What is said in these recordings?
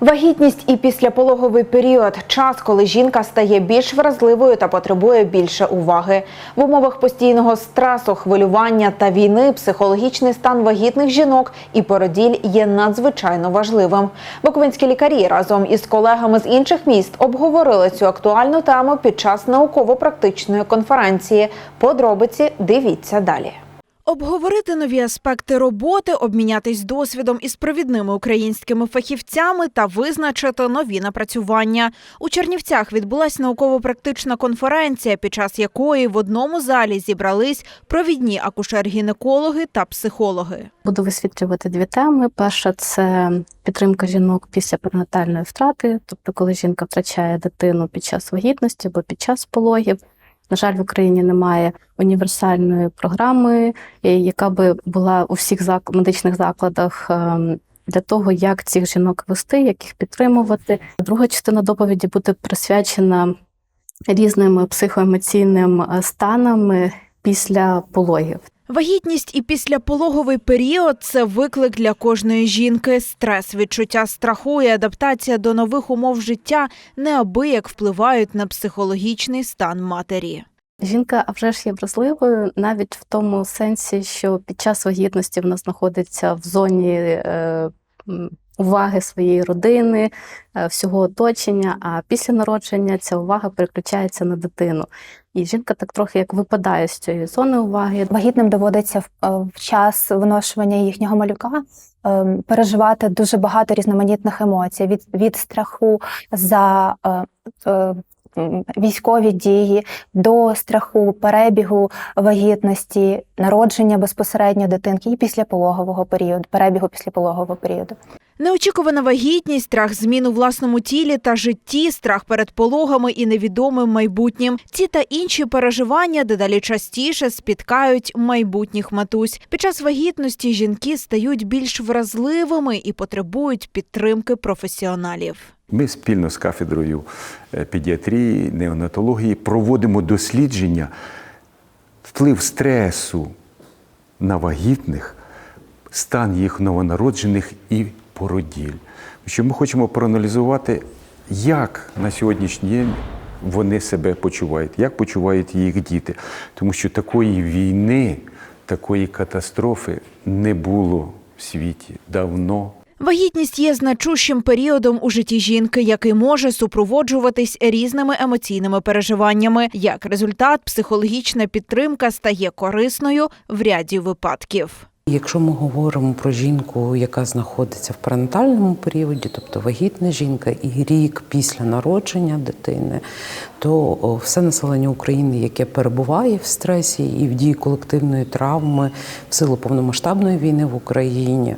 Вагітність і післяпологовий період час, коли жінка стає більш вразливою та потребує більше уваги. В умовах постійного стресу, хвилювання та війни психологічний стан вагітних жінок і породіль є надзвичайно важливим. Буковинські лікарі разом із колегами з інших міст обговорили цю актуальну тему під час науково-практичної конференції. Подробиці дивіться далі. Обговорити нові аспекти роботи, обмінятись досвідом із провідними українськими фахівцями та визначити нові напрацювання. У Чернівцях відбулася науково-практична конференція, під час якої в одному залі зібрались провідні акушер-гінекологи та психологи. Буду висвітлювати дві теми. Перша це підтримка жінок після перинатальної втрати, тобто коли жінка втрачає дитину під час вагітності або під час пологів. На жаль, в Україні немає універсальної програми, е, яка би була у всіх медичних закладах. ем, Для того, як цих жінок вести, як їх підтримувати. Друга частина доповіді буде присвячена різним психоемоційним е, станам е, після пологів. Вагітність і післяпологовий період це виклик для кожної жінки. Стрес, відчуття страху і адаптація до нових умов життя неабияк впливають на психологічний стан матері. Жінка а вже ж є вразливою навіть в тому сенсі, що під час вагітності вона знаходиться в зоні е, уваги своєї родини, е, всього оточення. А після народження ця увага переключається на дитину. І жінка так трохи як випадає з цієї зони уваги. Вагітним доводиться в, е, в час виношування їхнього малюка ем, переживати дуже багато різноманітних емоцій від, від страху за е, е, військові дії до страху перебігу вагітності, народження безпосередньо дитинки і післяпологового періоду, перебігу післяпологового періоду. Неочікувана вагітність, страх змін у власному тілі та житті, страх перед пологами і невідомим майбутнім. Ці та інші переживання дедалі частіше спіткають майбутніх матусь. Під час вагітності жінки стають більш вразливими і потребують підтримки професіоналів. Ми спільно з кафедрою е, педіатрії, неонатології проводимо дослідження вплив стресу на вагітних, стан їх новонароджених і породіль. Що ми хочемо проаналізувати, як на сьогоднішній день вони себе почувають, як почувають їх діти. Тому що такої війни, такої катастрофи не було в світі давно. Вагітність є значущим періодом у житті жінки, який може супроводжуватись різними емоційними переживаннями. Як результат, психологічна підтримка стає корисною в ряді випадків. Якщо ми говоримо про жінку, яка знаходиться в пренатальному періоді, тобто вагітна жінка, і рік після народження дитини, то все населення України, яке перебуває в стресі і в дії колективної травми в силу повномасштабної війни в Україні,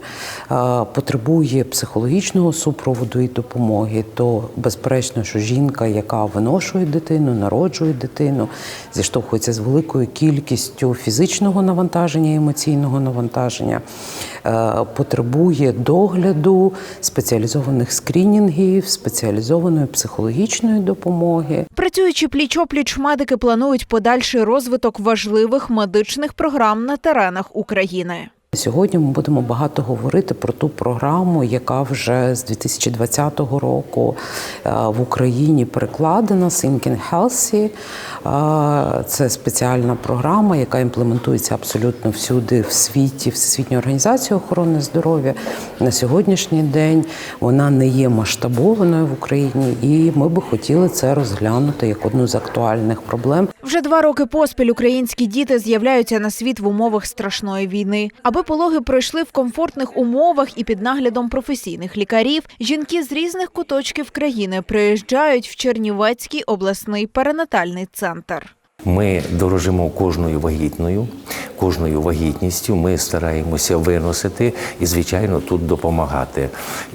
потребує психологічного супроводу і допомоги, то безперечно, що жінка, яка виношує дитину, народжує дитину, зіштовхується з великою кількістю фізичного навантаження, емоційного навантаження, е, потребує догляду, спеціалізованих скрінінгів, спеціалізованої психологічної допомоги. Працюючи пліч-опліч, медики планують подальший розвиток важливих медичних програм на теренах України. Сьогодні ми будемо багато говорити про ту програму, яка вже з 2020 року е, в Україні перекладена Thinking Healthy. Е, Це спеціальна програма, яка імплементується абсолютно всюди в світі, Всесвітньої організації охорони здоров'я. На сьогоднішній день вона не є масштабованою в Україні, і ми би хотіли це розглянути як одну з актуальних проблем. Вже два роки поспіль українські діти з'являються на світ в умовах страшної війни. Аби пологи пройшли в комфортних умовах і під наглядом професійних лікарів, жінки з різних куточків країни приїжджають в Чернівецький обласний перинатальний центр. Ми дорожимо кожною вагітною, кожною вагітністю. Ми стараємося виносити і, звичайно, тут допомагати.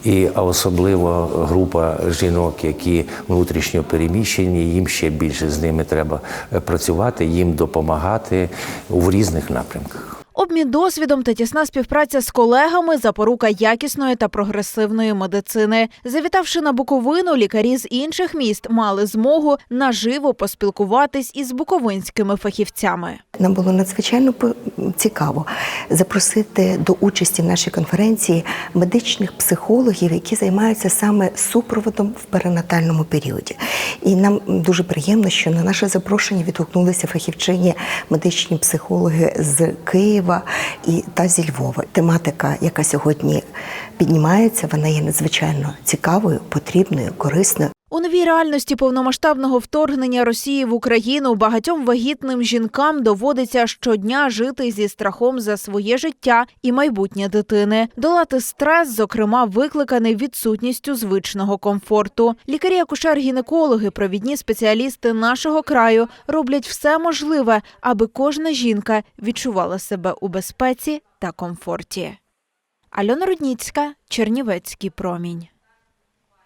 І а особливо група жінок, які внутрішньо переміщені, їм ще більше з ними треба е, працювати, їм допомагати в різних напрямках. Обмін досвідом та тісна співпраця з колегами запорука якісної та прогресивної медицини. Завітавши на Буковину, лікарі з інших міст мали змогу наживо поспілкуватись із буковинськими фахівцями. Нам було надзвичайно цікаво запросити до участі в нашій конференції медичних психологів, які займаються саме супроводом в перинатальному періоді. І нам дуже приємно, що на наше запрошення відгукнулися фахівчині медичні психологи з Києва і та зі Львова. Тематика, яка сьогодні піднімається, вона є надзвичайно цікавою, потрібною, корисною. У новій реальності повномасштабного вторгнення Росії в Україну багатьом вагітним жінкам доводиться щодня жити зі страхом за своє життя і майбутнє дитини, долати стрес, зокрема викликаний відсутністю звичного комфорту. Лікарі, акушер-гінекологи, провідні спеціалісти нашого краю роблять все можливе, аби кожна жінка відчувала себе у безпеці та комфорті. Альона Рудніцька, Чернівецький промінь.